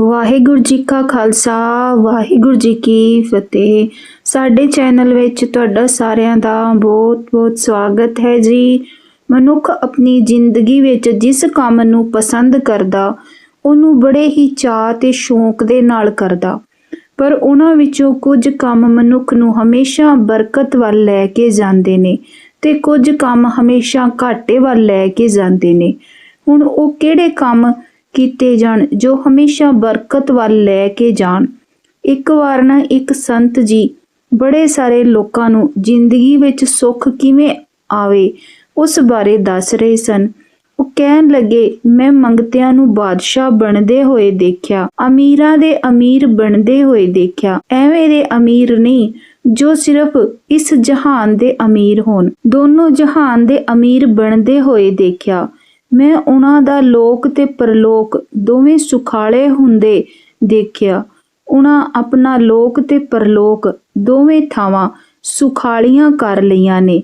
ਵਾਹਿਗੁਰੂ ਜੀ ਕਾ ਖਾਲਸਾ, ਵਾਹਿਗੁਰੂ ਜੀ ਕੀ ਫਤਿਹ। ਸਾਡੇ ਚੈਨਲ ਵਿੱਚ ਤੁਹਾਡਾ ਸਾਰਿਆਂ ਦਾ ਬਹੁਤ-ਬਹੁਤ ਸਵਾਗਤ ਹੈ ਜੀ। ਮਨੁੱਖ ਆਪਣੀ ਜ਼ਿੰਦਗੀ ਵਿੱਚ ਜਿਸ ਕੰਮ ਨੂੰ ਪਸੰਦ ਕਰਦਾ, ਉਹਨੂੰ ਬੜੇ ਹੀ ਚਾਅ ਤੇ ਸ਼ੌਂਕ ਦੇ ਨਾਲ ਕਰਦਾ। ਪਰ ਉਹਨਾਂ ਵਿੱਚੋਂ ਕੁਝ ਕੰਮ ਮਨੁੱਖ ਨੂੰ ਹਮੇਸ਼ਾ ਬਰਕਤ ਵੱਲ ਲੈ ਕੇ ਜਾਂਦੇ ਨੇ ਤੇ ਕੁਝ ਕੰਮ ਹਮੇਸ਼ਾ ਘਾਟੇ ਵੱਲ ਲੈ ਕੇ ਜਾਂਦੇ ਨੇ। ਹੁਣ ਉਹ ਕਿਹੜੇ ਕੰਮ ਕੀਤੇ ਜਾਣ, ਜੋ ਹਮੇਸ਼ਾ ਬਰਕਤ ਵੱਲ ਲੈ ਕੇ ਜਾਣ। ਇੱਕ ਵਾਰ ਨਾ ਇੱਕ ਸੰਤ ਜੀ ਬੜੇ ਸਾਰੇ ਲੋਕਾਂ ਨੂੰ ਜ਼ਿੰਦਗੀ ਵਿੱਚ ਸੁੱਖ ਕਿਵੇਂ ਆਵੇ, ਉਸ ਬਾਰੇ ਦੱਸ ਰਹੇ ਸਨ। ਉਹ ਕਹਿਣ ਲੱਗੇ, ਮੈਂ ਮੰਗਤਿਆਂ ਨੂੰ ਬਾਦਸ਼ਾਹ ਬਣਦੇ ਹੋਏ ਦੇਖਿਆ, ਅਮੀਰਾਂ ਦੇ ਅਮੀਰ ਬਣਦੇ ਹੋਏ ਦੇਖਿਆ। ਐਵੇਂ ਦੇ ਅਮੀਰ ਨਹੀਂ, ਜੋ ਸਿਰਫ ਇਸ ਜਹਾਨ ਦੇ ਅਮੀਰ ਹੋਣ। ਦੋਨੋਂ ਜਹਾਨ ਦੇ ਅਮੀਰ ਬਣਦੇ ਹੋਏ ਦੇਖਿਆ। ਮੈਂ ਉਹਨਾਂ ਦਾ ਲੋਕ ਤੇ ਪਰਲੋਕ ਦੋਵੇਂ ਸੁਖਾਲੇ ਹੁੰਦੇ ਦੇਖਿਆ। ਉਹਨਾਂ ਆਪਣਾ ਲੋਕ ਤੇ ਪਰਲੋਕ ਦੋਵੇਂ ਥਾਵਾਂ ਸੁਖਾਲੀਆਂ ਕਰ ਲਈਆਂ ਨੇ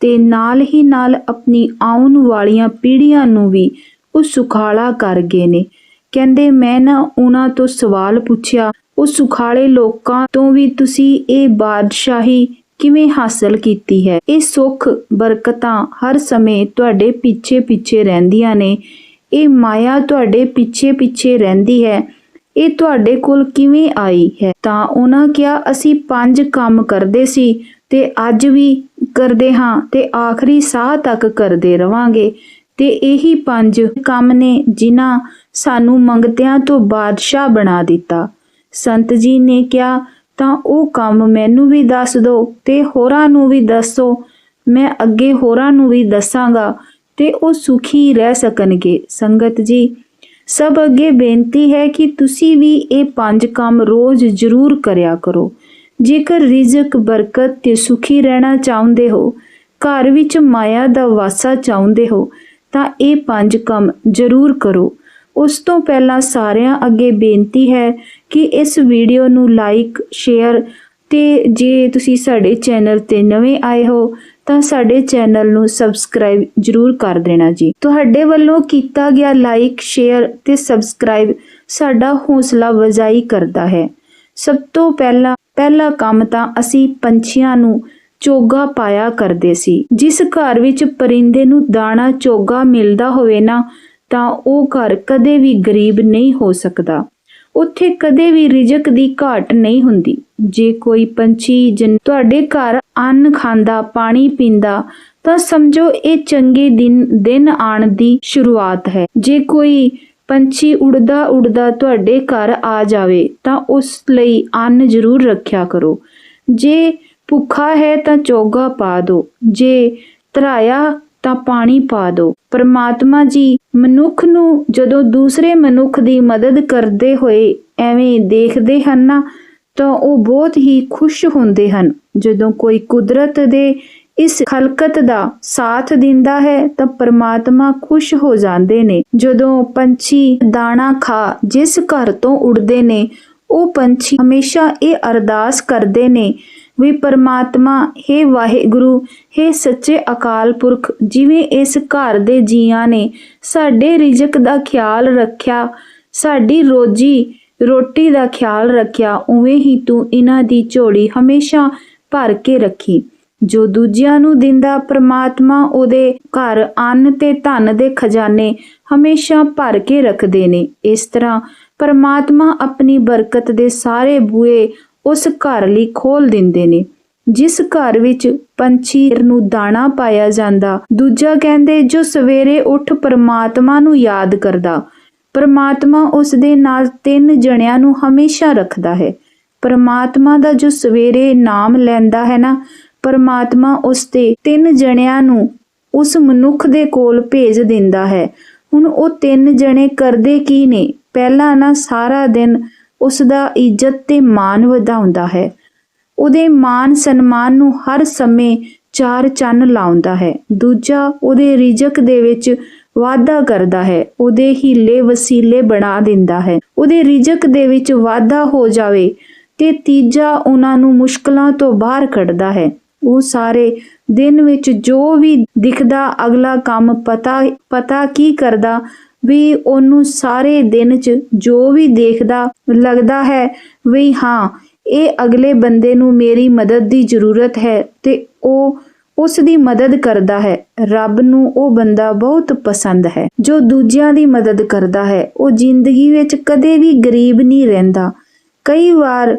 ਤੇ ਨਾਲ ਹੀ ਨਾਲ ਆਪਣੀ ਆਉਣ ਵਾਲੀਆਂ ਪੀੜ੍ਹੀਆਂ ਨੂੰ ਵੀ ਉਹ ਸੁਖਾਲਾ ਕਰ ਗਏ ਨੇ। ਕਹਿੰਦੇ, ਮੈਂ ਨਾ ਉਹਨਾਂ ਤੋਂ ਸਵਾਲ ਪੁੱਛਿਆ, ਉਹ ਸੁਖਾਲੇ ਲੋਕਾਂ ਤੋਂ ਵੀ ਤੁਸੀਂ ਇਹ ਬਾਦਸ਼ਾਹੀ ਕਿਵੇਂ ਹਾਸਲ ਕੀਤੀ ਹੈ? ਇਹ ਸੁੱਖ ਬਰਕਤਾਂ ਹਰ ਸਮੇਂ ਤੁਹਾਡੇ ਪਿੱਛੇ ਪਿੱਛੇ ਰਹਿੰਦੀਆਂ ਨੇ। ਇਹ ਮਾਇਆ ਤੁਹਾਡੇ ਪਿੱਛੇ ਪਿੱਛੇ ਰਹਿੰਦੀ ਹੈ। ਇਹ ਤੁਹਾਡੇ ਕੋਲ ਕਿਵੇਂ ਆਈ ਹੈ? ਤਾਂ ਉਹਨਾਂ ਕਿਹਾ, ਅਸੀਂ ਪੰਜ ਕੰਮ ਕਰਦੇ ਸੀ ਤੇ ਅੱਜ ਵੀ ਕਰਦੇ ਹਾਂ ਤੇ ਆਖਰੀ ਸਾਹ ਤੱਕ ਕਰਦੇ ਰਵਾਂਗੇ। ਤੇ ਇਹੀ ਪੰਜ ਕੰਮ ਨੇ ਜਿਨ੍ਹਾਂ ਸਾਨੂੰ ਮੰਗਤਿਆਂ ਤੋਂ ਬਾਦਸ਼ਾਹ ਬਣਾ ਦਿੱਤਾ। ਸੰਤ ਜੀ ਨੇ ਕਿਹਾ ਤਾਂ ਉਹ ਕੰਮ ਮੈਨੂੰ ਵੀ ਦੱਸ ਦਿਓ ਤੇ ਹੋਰਾਂ ਨੂੰ ਵੀ ਦੱਸੋ। ਮੈਂ ਅੱਗੇ ਹੋਰਾਂ ਨੂੰ ਵੀ ਦੱਸਾਂਗਾ ਤੇ ਉਹ ਸੁਖੀ ਰਹਿ ਸਕਣਗੇ। ਸੰਗਤ ਜੀ, ਸਭ ਅੱਗੇ ਬੇਨਤੀ ਹੈ ਕਿ ਤੁਸੀਂ ਵੀ ਇਹ ਪੰਜ ਕੰਮ ਰੋਜ਼ ਜ਼ਰੂਰ ਕਰਿਆ ਕਰੋ। ਜੇਕਰ ਰਿਜ਼ਕ, ਬਰਕਤ ਤੇ ਸੁਖੀ ਰਹਿਣਾ ਚਾਹੁੰਦੇ ਹੋ, ਘਰ ਵਿੱਚ ਮਾਇਆ ਦਾ ਵਾਸਾ ਚਾਹੁੰਦੇ ਹੋ, ਤਾਂ ਇਹ ਪੰਜ ਕੰਮ ਜ਼ਰੂਰ ਕਰੋ। ਉਸ ਤੋਂ ਪਹਿਲਾਂ ਸਾਰਿਆਂ ਅੱਗੇ ਬੇਨਤੀ ਹੈ ਕਿ ਇਸ ਵੀਡੀਓ ਨੂੰ ਲਾਈਕ ਸ਼ੇਅਰ ਤੇ ਜੇ ਤੁਸੀਂ ਸਾਡੇ ਚੈਨਲ ਤੇ ਨਵੇਂ ਆਏ ਹੋ, ਤਾਂ ਸਾਡੇ ਚੈਨਲ ਨੂੰ ਸਬਸਕ੍ਰਾਈਬ ਜਰੂਰ ਕਰ ਦੇਣਾ ਜੀ। ਤੁਹਾਡੇ ਵੱਲੋਂ ਕੀਤਾ ਗਿਆ ਲਾਈਕ ਸ਼ੇਅਰ ਤੇ ਸਬਸਕ੍ਰਾਈਬ ਸਾਡਾ ਹੌਸਲਾ ਵਜ਼ਾਈ ਕਰਦਾ ਹੈ। ਸਭ ਤੋਂ ਪਹਿਲਾਂ, ਪਹਿਲਾ ਕੰਮ ਤਾਂ ਅਸੀਂ ਪੰਛੀਆਂ ਨੂੰ ਚੋਗਾ ਪਾਇਆ ਕਰਦੇ ਸੀ। ਜਿਸ ਘਰ ਵਿੱਚ ਪਰਿੰਦੇ ਨੂੰ ਦਾਣਾ ਚੋਗਾ ਮਿਲਦਾ ਹੋਵੇ ਨਾ ਤਾਂ ਉਹ ਘਰ ਕਦੇ ਵੀ ਗਰੀਬ ਨਹੀਂ ਹੋ ਸਕਦਾ। ਉੱਥੇ ਕਦੇ ਵੀ ਰਿਜਕ ਦੀ ਘਾਟ ਨਹੀਂ ਹੁੰਦੀ। ਜੇ ਕੋਈ ਪੰਛੀ ਜਨ ਤੁਹਾਡੇ ਘਰ ਅੰਨ ਖਾਂਦਾ, ਪਾਣੀ ਪੀਂਦਾ, ਤਾਂ ਸਮਝੋ ਇਹ ਚੰਗੇ ਦਿਨ ਦਿਨ ਆਣ ਦੀ ਸ਼ੁਰੂਆਤ ਹੈ। ਜੇ ਕੋਈ ਪੰਛੀ ਉੜਦਾ ਉੜਦਾ ਤੁਹਾਡੇ ਘਰ ਆ ਜਾਵੇ, ਤਾਂ ਉਸ ਲਈ ਅੰਨ ਜ਼ਰੂਰ ਰੱਖਿਆ ਕਰੋ। ਜੇ ਭੁੱਖਾ ਹੈ ਤਾਂ ਚੋਗਾ ਪਾ ਦਿਓ। ਜੇ ਧਰਾਇਆ ਤਾਂ ਪਾਣੀ ਪਾ ਦਿਓ ਪਰਮਾਤਮਾ ਜੀ, ਮਨੁੱਖ ਨੂੰ ਜਦੋਂ ਦੂਸਰੇ ਮਨੁੱਖ ਦੀ ਮਦਦ ਕਰਦੇ ਹੋਏ ਐਵੇਂ ਦੇਖਦੇ ਹਨ ਨਾ, ਤਾਂ ਉਹ ਬਹੁਤ ਹੀ ਖੁਸ਼ ਹੁੰਦੇ ਹਨ। ਜਦੋਂ ਕੋਈ ਕੁਦਰਤ ਦੇ ਇਸ ਖਲਕਤ ਦਾ ਸਾਥ ਦਿੰਦਾ ਹੈ, ਤਾਂ ਪਰਮਾਤਮਾ ਖੁਸ਼ ਹੋ ਜਾਂਦੇ ਨੇ। ਜਦੋਂ ਪੰਛੀ ਦਾਣਾ ਖਾ ਜਿਸ ਘਰ ਤੋਂ ਉੱਡਦੇ ਨੇ, ਉਹ ਪੰਛੀ ਹਮੇਸ਼ਾ ਇਹ ਅਰਦਾਸ ਕਰਦੇ ਨੇ ਵੀ ਪਰਮਾਤਮਾ हे ਵਾਹਿਗੁਰੂ हे ਸੱਚੇ ਅਕਾਲ ਪੁਰਖ, ਜਿਵੇਂ ਇਸ ਘਰ ਦੇ ਜੀਆਂ ਨੇ ਸਾਡੇ ਰਿਜ਼ਕ ਦਾ ਖਿਆਲ ਰੱਖਿਆ, ਸਾਡੀ ਰੋਜੀ ਰੋਟੀ ਦਾ ਖਿਆਲ ਰੱਖਿਆ, ਉਵੇਂ ਹੀ ਤੂੰ ਇਹਨਾਂ ਦੀ ਝੋਲੀ ਹਮੇਸ਼ਾ ਭਰ ਕੇ ਰੱਖੀ। ਜੋ ਦੂਜਿਆਂ ਨੂੰ ਦਿੰਦਾ ਪ੍ਰਮਾਤਮਾ, ਉਹਦੇ ਘਰ ਅੰਨ ਤੇ ਧਨ ਦੇ ਖਜ਼ਾਨੇ ਹਮੇਸ਼ਾ ਭਰ ਕੇ ਰੱਖਦੇ ਨੇ। ਇਸ ਤਰ੍ਹਾਂ ਪਰਮਾਤਮਾ ਆਪਣੀ ਬਰਕਤ ਦੇ ਸਾਰੇ ਬੂਏ ਉਸ ਘਰ ਲਈ ਖੋਲ ਦਿੰਦੇ ਨੇ। ਜਿਸ ਘਰ ਵਿੱਚ ਪੰਛੀ ਨੂੰ ਦਾਣਾ ਪਾਇਆ ਜਾਂਦਾ, ਦੂਜਾ ਕਹਿੰਦੇ, ਜੋ ਸਵੇਰੇ ਉੱਠ ਪਰਮਾਤਮਾ ਨੂੰ ਯਾਦ ਕਰਦਾ। ਪਰਮਾਤਮਾ ਉਸ ਦੇ ਨਾਲ ਤਿੰਨ ਜਣਿਆਂ ਨੂੰ ਹਮੇਸ਼ਾ ਰੱਖਦਾ ਹੈ। ਪਰਮਾਤਮਾ ਦਾ ਜੋ ਸਵੇਰੇ ਨਾਮ ਲੈਂਦਾ ਹੈ ਨਾ, ਪਰਮਾਤਮਾ ਉਸ ਤੇ ਤਿੰਨ ਜਣਿਆਂ ਨੂੰ ਉਸ ਮਨੁੱਖ ਦੇ ਕੋਲ ਭੇਜ ਦਿੰਦਾ ਹੈ। ਹੁਣ ਉਹ ਤਿੰਨ ਜਣੇ ਕਰਦੇ ਕੀ ਨੇ? ਪਹਿਲਾਂ ਨਾ ਸਾਰਾ ਦਿਨ ਉਸ ਦਾ ਇੱਜ਼ਤ ਤੇ ਮਾਨ ਵਧਾਉਂਦਾ ਹੈ। ਉਹਦੇ ਮਾਨ ਸਨਮਾਨ ਨੂੰ ਹਰ ਸਮੇਂ ਚਾਰ ਚੰਨ ਲਾਉਂਦਾ ਹੈ। ਦੂਜਾ ਉਹਦੇ ਰਿਜਕ ਦੇ ਵਿੱਚ ਵਾਧਾ ਕਰਦਾ ਹੈ। ਉਹਦੇ ਹੀਲੇ ਵਸੀਲੇ ਬਣਾ ਦਿੰਦਾ ਹੈ। ਉਹਦੇ ਰਿਜਕ ਦੇ ਵਿੱਚ ਵਾਧਾ ਹੋ ਜਾਵੇ ਤੇ ਤੀਜਾ ਉਹਨਾਂ ਨੂੰ ਮੁਸ਼ਕਲਾਂ ਤੋਂ ਬਾਹਰ ਕੱਢਦਾ ਹੈ। ਉਹ ਸਾਰੇ ਦਿਨ ਵਿੱਚ ਜੋ ਵੀ ਦਿਖਦਾ, ਅਗਲਾ ਕੰਮ ਪਤਾ ਪਤਾ ਕੀ ਕਰਦਾ ਵੀ ਉਹਨੂੰ ਸਾਰੇ ਦਿਨ 'ਚ ਜੋ ਵੀ ਦੇਖਦਾ ਲੱਗਦਾ ਹੈ ਵੀ ਹਾਂ, ਇਹ ਅਗਲੇ ਬੰਦੇ ਨੂੰ ਮੇਰੀ ਮਦਦ ਦੀ ਜ਼ਰੂਰਤ ਹੈ ਤੇ ਉਹ ਉਸ ਦੀ ਮਦਦ ਕਰਦਾ ਹੈ। ਰੱਬ ਨੂੰ ਉਹ ਬੰਦਾ ਬਹੁਤ ਪਸੰਦ ਹੈ ਜੋ ਦੂਜਿਆਂ ਦੀ ਮਦਦ ਕਰਦਾ ਹੈ। ਉਹ ਜ਼ਿੰਦਗੀ ਵਿੱਚ ਕਦੇ ਵੀ ਗਰੀਬ ਨਹੀਂ ਰਹਿੰਦਾ। ਕਈ ਵਾਰ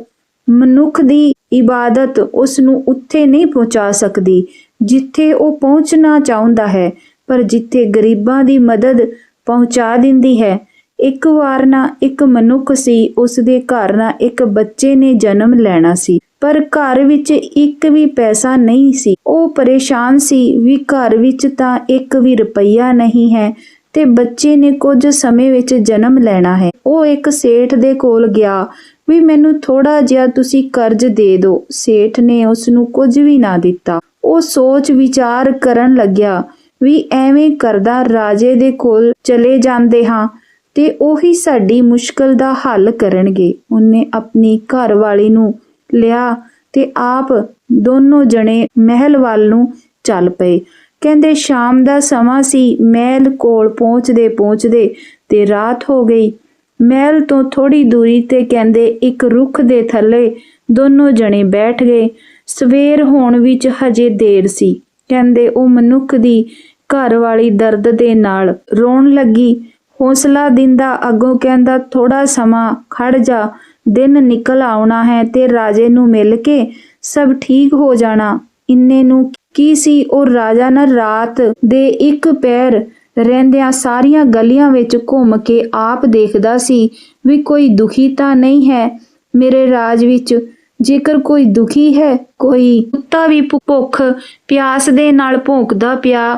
ਮਨੁੱਖ ਦੀ ਇਬਾਦਤ ਉਸ ਨੂੰ ਉੱਥੇ ਨਹੀਂ ਪਹੁੰਚਾ ਸਕਦੀ, ਜਿੱਥੇ ਉਹ ਪਹੁੰਚਣਾ ਚਾਹੁੰਦਾ ਹੈ, ਪਰ ਜਿੱਥੇ ਗਰੀਬਾਂ ਦੀ ਮਦਦ ਪਹੁੰਚਾ ਦਿੰਦੀ ਹੈ। ਇੱਕ ਵਾਰ ਨਾ ਇੱਕ ਮਨੁੱਖ ਸੀ ਉਸ ਦੇ ਘਰ ਨਾ ਇੱਕ ਬੱਚੇ ਨੇ ਜਨਮ ਲੈਣਾ ਸੀ। ਪਰ ਘਰ ਵਿੱਚ ਇੱਕ ਵੀ ਪੈਸਾ ਨਹੀਂ ਸੀ। ਉਹ ਪਰੇਸ਼ਾਨ ਸੀ ਵੀ ਘਰ ਵਿੱਚ ਤਾਂ ਇੱਕ ਵੀ ਰੁਪਈਆ ਨਹੀਂ ਹੈ ਤੇ ਬੱਚੇ ਨੇ ਕੁਝ ਸਮੇਂ ਵਿੱਚ ਜਨਮ ਲੈਣਾ ਹੈ। ਉਹ ਇੱਕ ਸੇਠ ਦੇ ਕੋਲ ਗਿਆ, ਵੀ ਮੈਨੂੰ ਥੋੜਾ ਜਿਹਾ ਤੁਸੀਂ ਕਰਜ਼ ਦੇ ਦਿਓ। ਸੇਠ ਨੇ ਉਸ ਨੂੰ ਕੁਝ ਵੀ ਨਾ ਦਿੱਤਾ। ਉਹ ਸੋਚ ਵਿਚਾਰ ਕਰਨ ਲੱਗਿਆ ਵੀ ਐਵੇਂ ਕਰਦਾ ਰਾਜੇ ਦੇ ਕੋਲ ਚਲੇ ਜਾਂਦੇ ਹਾਂ ਤੇ ਉਹੀ ਸਾਡੀ ਮੁਸ਼ਕਲ ਦਾ ਹੱਲ ਕਰਨਗੇ। ਉਹਨੇ ਆਪਣੀ ਘਰ ਵਾਲੀ ਨੂੰ ਲਿਆ ਤੇ ਆਪ ਦੋਨੋਂ ਜਣੇ ਮਹਿਲ ਵੱਲ ਨੂੰ ਚੱਲ ਪਏ। ਕਹਿੰਦੇ, ਸ਼ਾਮ ਦਾ ਸਮਾਂ ਸੀ, ਮਹਿਲ ਕੋਲ ਪਹੁੰਚਦੇ ਪਹੁੰਚਦੇ ਤੇ ਰਾਤ ਹੋ ਗਈ। ਮਹਿਲ ਤੋਂ ਥੋੜੀ ਦੂਰੀ ਤੇ ਕਹਿੰਦੇ, ਇੱਕ ਰੁੱਖ ਦੇ ਥੱਲੇ ਦੋਨੋਂ ਜਣੇ ਬੈਠ ਗਏ। ਸਵੇਰ ਹੋਣ ਵਿੱਚ ਹਜੇ ਦੇਰ ਸੀ। ਕਹਿੰਦੇ, ਉਹ ਮਨੁੱਖ ਦੀ ਘਰ ਵਾਲੀ ਦਰਦ ਦੇ ਨਾਲ ਰੋਣ ਲੱਗੀ। ਹੌਸਲਾ ਦਿੰਦਾ ਅੱਗੋਂ ਕਹਿੰਦਾ ਥੋੜਾ ਸਮਾਂ ਖੜ ਜਾ, ਦਿਨ ਨਿਕਲ ਆਉਣਾ ਹੈ ਤੇ ਰਾਜੇ ਨੂੰ ਮਿਲ ਕੇ ਸਭ ਠੀਕ ਹੋ ਜਾਣਾ। ਇੰਨੇ ਨੂੰ ਕੀ ਸੀ ਉਹ ਰਾਜਾ ਨਾ ਰਾਤ ਦੇ ਇੱਕ ਪੈਰ ਰਹਿੰਦਿਆਂ ਸਾਰੀਆਂ ਗਲੀਆਂ ਵਿੱਚ ਘੁੰਮ ਕੇ ਆਪ ਦੇਖਦਾ ਸੀ ਵੀ ਕੋਈ ਦੁਖੀ ਤਾਂ ਨਹੀਂ ਹੈ। ਮੇਰੇ ਰਾਜ ਵਿੱਚ ਜੇਕਰ ਕੋਈ ਦੁਖੀ ਹੈ, ਕੋਈ ਕੁੱਤਾ ਵੀ ਭੁੱਖ ਪਿਆਸ ਦੇ ਨਾਲ ਭੌਂਕਦਾ ਪਿਆ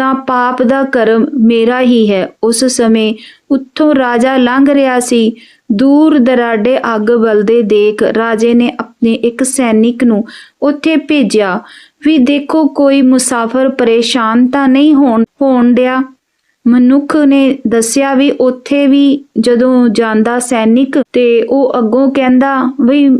ਤਾਂ ਪਾਪ ਦਾ ਕਰਮ ਮੇਰਾ ਹੀ ਹੈ। ਉਸ ਸਮੇਂ ਉੱਥੋਂ ਰਾਜਾ ਲੰਘ ਰਿਹਾ ਸੀ। ਦੂਰ ਦਰਾਡੇ ਅੱਗ ਬਲਦੇ ਦੇਖ ਰਾਜੇ ਨੇ ਆਪਣੇ ਇੱਕ ਸੈਨਿਕ ਨੂੰ ਉੱਥੇ ਭੇਜਿਆ। ਵੀ ਦੇਖੋ, ਕੋਈ ਮੁਸਾਫਰ ਪਰੇਸ਼ਾਨ ਤਾਂ ਨਹੀਂ ਹੋਣ ਹੋਣ ਡਿਆ। ਮਨੁੱਖ ਨੇ ਦੱਸਿਆ ਵੀ ਉੱਥੇ ਵੀ ਜਦੋਂ ਜਾਂਦਾ ਸੈਨਿਕ ਤੇ ਉਹ ਅੱਗੋਂ ਕਹਿੰਦਾ, ਵੀ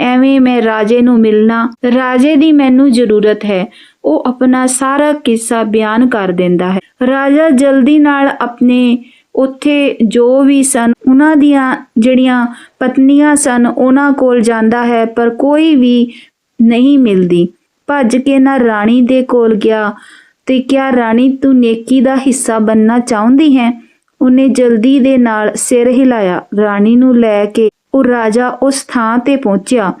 ਐਵੇਂ ਮੈਂ ਰਾਜੇ ਨੂੰ ਮਿਲਣਾ, ਰਾਜੇ ਦੀ ਮੈਨੂੰ ਜ਼ਰੂਰਤ ਹੈ। ਉਹ ਆਪਣਾ ਸਾਰਾ ਕਿੱਸਾ ਬਿਆਨ ਕਰ ਦਿੰਦਾ ਹੈ। ਰਾਜਾ ਜਲਦੀ ਨਾਲ ਆਪਣੇ ਉੱਥੇ ਜੋ ਵੀ ਸਨ, ਉਹਨਾਂ ਦੀਆਂ ਜਿਹੜੀਆਂ ਪਤਨੀਆਂ ਸਨ, ਉਹਨਾਂ ਕੋਲ ਜਾਂਦਾ ਹੈ, ਪਰ ਕੋਈ ਵੀ ਨਹੀਂ ਮਿਲਦੀ। ਭੱਜ ਕੇ ਨਾ ਰਾਣੀ ਦੇ ਕੋਲ ਗਿਆ ਤੇ ਕਿਹਾ ਰਾਣੀ ਤੂੰ ਨੇਕੀ ਦਾ ਹਿੱਸਾ ਬੰਨਣਾ ਚਾਹੁੰਦੀ ਹੈ? ਉਹਨੇ ਜਲਦੀ ਦੇ ਨਾਲ ਸਿਰ ਹਿਲਾਇਆ। ਰਾਣੀ ਨੂੰ ਲੈ ਕੇ ਉਹ ਰਾਜਾ ਉਸ ਥਾਂ ਤੇ ਪਹੁੰਚਿਆ।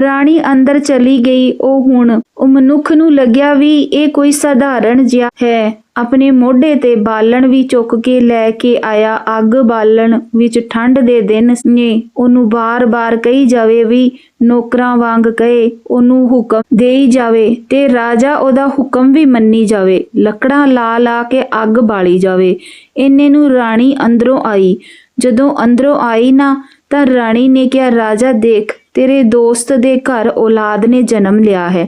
ਰਾਣੀ ਅੰਦਰ ਚਲੀ ਗਈ। ਉਹ ਹੁਣ ਉਹ ਮਨੁੱਖ ਨੂੰ ਲੱਗਿਆ ਵੀ ਇਹ ਕੋਈ ਸਧਾਰਨ ਜਿਹਾ ਹੈ। ਆਪਣੇ ਮੋਢੇ ਤੇ ਬਾਲਣ ਵੀ ਚੁੱਕ ਕੇ ਲੈ ਕੇ ਆਇਆ। ਅੱਗ ਬਾਲਣ ਵਿੱਚ ਠੰਡ ਦੇ ਦਿਨ ਨੇ ਉਹਨੂੰ ਬਾਰ-ਬਾਰ ਕਹੀ ਜਾਵੇ ਵੀ ਨੌਕਰਾਂ ਵਾਂਗ ਕਹੇ, ਉਹਨੂੰ ਹੁਕਮ ਦੇਈ ਜਾਵੇ ਤੇ ਰਾਜਾ ਉਹਦਾ ਹੁਕਮ ਵੀ ਮੰਨੀ ਜਾਵੇ। ਲੱਕੜਾਂ ਲਾ ਲਾ ਕੇ ਅੱਗ ਬਾਲੀ ਜਾਵੇ। ਇੰਨੇ ਨੂੰ ਰਾਣੀ ਅੰਦਰੋਂ ਆਈ। ਜਦੋਂ ਅੰਦਰੋਂ ਆਈ ਨਾ ਤਾਂ ਰਾਣੀ ਨੇ ਕਿਹਾ, ਰਾਜਾ ਦੇਖ, ਤੇਰੇ ਦੋਸਤ ਦੇ ਘਰ ਔਲਾਦ ਨੇ ਜਨਮ ਲਿਆ ਹੈ।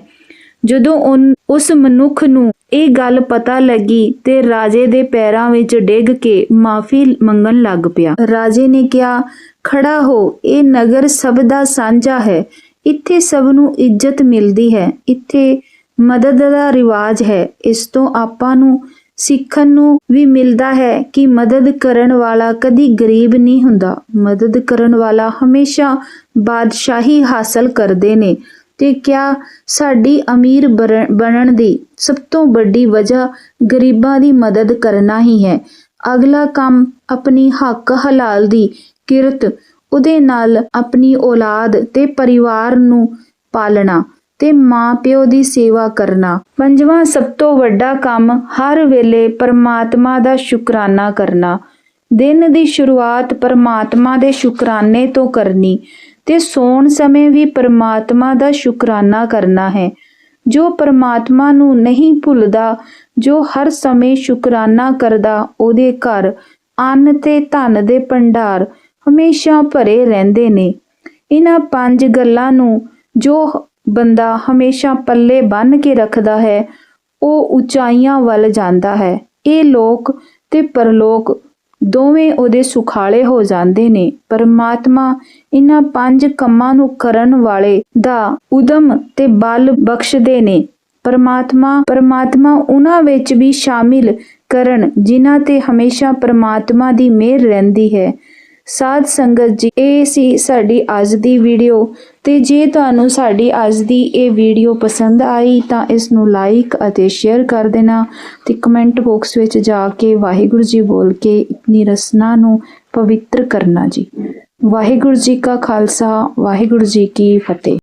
ਜਦੋਂ ਉਸ ਮਨੁੱਖ ਨੂੰ ਇਹ ਗੱਲ ਪਤਾ ਲੱਗੀ ਤੇ ਰਾਜੇ ਦੇ ਪੈਰਾਂ ਵਿੱਚ ਡਿੱਗ ਕੇ ਮਾਫੀ ਮੰਗਣ ਲੱਗ ਪਿਆ। ਰਾਜੇ ਨੇ ਕਿਹਾ, ਖੜਾ ਹੋ, ਇਹ ਨਗਰ ਸਭ ਦਾ ਸਾਂਝਾ ਹੈ। ਇੱਥੇ ਸਭ ਨੂੰ ਇੱਜ਼ਤ ਮਿਲਦੀ ਹੈ। ਇੱਥੇ ਮਦਦ ਦਾ ਰਿਵਾਜ ਹੈ। ਇਸ ਤੋਂ ਆਪਾਂ ਨੂੰ ਸਿੱਖਣ ਨੂੰ ਵੀ ਮਿਲਦਾ ਹੈ ਕਿ ਮਦਦ ਕਰਨ ਵਾਲਾ ਕਦੀ ਗਰੀਬ ਨਹੀਂ ਹੁੰਦਾ। ਮਦਦ ਕਰਨ ਵਾਲਾ ਹਮੇਸ਼ਾ ਬਾਦਸ਼ਾਹੀ ਹਾਸਲ ਕਰਦੇ ਨੇ। ਤੇ ਕਿਆ ਸਾਡੀ ਅਮੀਰ ਬਰ- ਬਣਨ ਦੀ ਸਭ ਤੋਂ ਵੱਡੀ ਵਜ੍ਹਾ ਗਰੀਬਾਂ ਦੀ ਮਦਦ ਕਰਨਾ ਹੀ ਹੈ। ਅਗਲਾ ਕੰਮ ਆਪਣੀ ਹੱਕ ਹਲਾਲ ਦੀ ਕਿਰਤ, ਉਹਦੇ ਨਾਲ ਆਪਣੀ ਔਲਾਦ ਤੇ ਪਰਿਵਾਰ ਨੂੰ ਪਾਲਣਾ ਤੇ ਮਾਂ ਪਿਓ ਦੀ ਸੇਵਾ ਕਰਨਾ। ਪੰਜਵਾਂ ਸਭ ਤੋਂ ਵੱਡਾ ਕੰਮ ਹਰ ਵੇਲੇ ਪਰਮਾਤਮਾ ਦਾ ਸ਼ੁਕਰਾਨਾ ਕਰਨਾ। ਦਿਨ ਦੀ ਸ਼ੁਰੂਆਤ ਪਰਮਾਤਮਾ ਦੇ ਸ਼ੁਕਰਾਨੇ ਤੋਂ ਕਰਨੀ। ਤੇ ਸੌਣ ਸਮੇਂ ਵੀ ਪਰਮਾਤਮਾ ਦਾ ਸ਼ੁਕਰਾਨਾ ਕਰਨਾ ਹੈ। ਜੋ ਪਰਮਾਤਮਾ ਨੂੰ ਨਹੀਂ ਭੁੱਲਦਾ, ਜੋ ਹਰ ਸਮੇਂ ਸ਼ੁਕਰਾਨਾ ਕਰਦਾ, ਉਹਦੇ ਘਰ ਅੰਨ ਤੇ ਧਨ ਦੇ ਭੰਡਾਰ ਹਮੇਸ਼ਾ ਭਰੇ ਰਹਿੰਦੇ ਨੇ। ਇਹਨਾਂ ਪੰਜ ਗੱਲਾਂ ਨੂੰ ਜੋ ਬੰਦਾ ਹਮੇਸ਼ਾ ਪੱਲੇ ਬੰਨ ਕੇ ਰੱਖਦਾ ਹੈ, ਉਹ ਉਚਾਈਆਂ ਵੱਲ ਜਾਂਦਾ ਹੈ। ਇਹ ਲੋਕ ਤੇ ਪਰਲੋਕ ਦੋਵੇਂ ਉਹਦੇ ਸੁਖਾਲੇ ਹੋ ਜਾਂਦੇ ਨੇ। ਪਰਮਾਤਮਾ ਇਹਨਾਂ ਪੰਜ ਕੰਮਾਂ ਨੂੰ ਕਰਨ ਵਾਲੇ ਦਾ ਉਦਮ ਤੇ ਬਲ ਬਖਸ਼ਦੇ ਨੇ। ਪਰਮਾਤਮਾ ਪਰਮਾਤਮਾ ਉਹਨਾਂ ਵਿੱਚ ਵੀ ਸ਼ਾਮਿਲ ਕਰਨ ਜਿਨ੍ਹਾਂ ਤੇ ਹਮੇਸ਼ਾ ਪ੍ਰਮਾਤਮਾ ਦੀ ਮਿਹਰ ਰਹਿੰਦੀ ਹੈ। ਸਾਧ ਸੰਗਤ ਜੀ, ਇਹ ਸੀ ਸਾਡੀ ਅੱਜ ਦੀ ਵੀਡੀਓ। ਤੇ ਜੇ ਤੁਹਾਨੂੰ ਸਾਡੀ ਅੱਜ ਦੀ ਇਹ ਵੀਡੀਓ ਪਸੰਦ ਆਈ ਤਾਂ ਇਸ ਨੂੰ ਲਾਈਕ ਅਤੇ ਸ਼ੇਅਰ ਕਰ ਦੇਣਾ ਤੇ ਕਮੈਂਟ ਬਾਕਸ ਵਿੱਚ ਜਾ ਕੇ ਵਾਹਿਗੁਰੂ ਜੀ ਬੋਲ ਕੇ ਆਪਣੀ ਰਸਨਾ ਨੂੰ ਪਵਿੱਤਰ ਕਰਨਾ ਜੀ। ਵਾਹਿਗੁਰੂ ਜੀ ਕਾ ਖਾਲਸਾ, ਵਾਹਿਗੁਰੂ ਜੀ ਕੀ ਫਤਿਹ।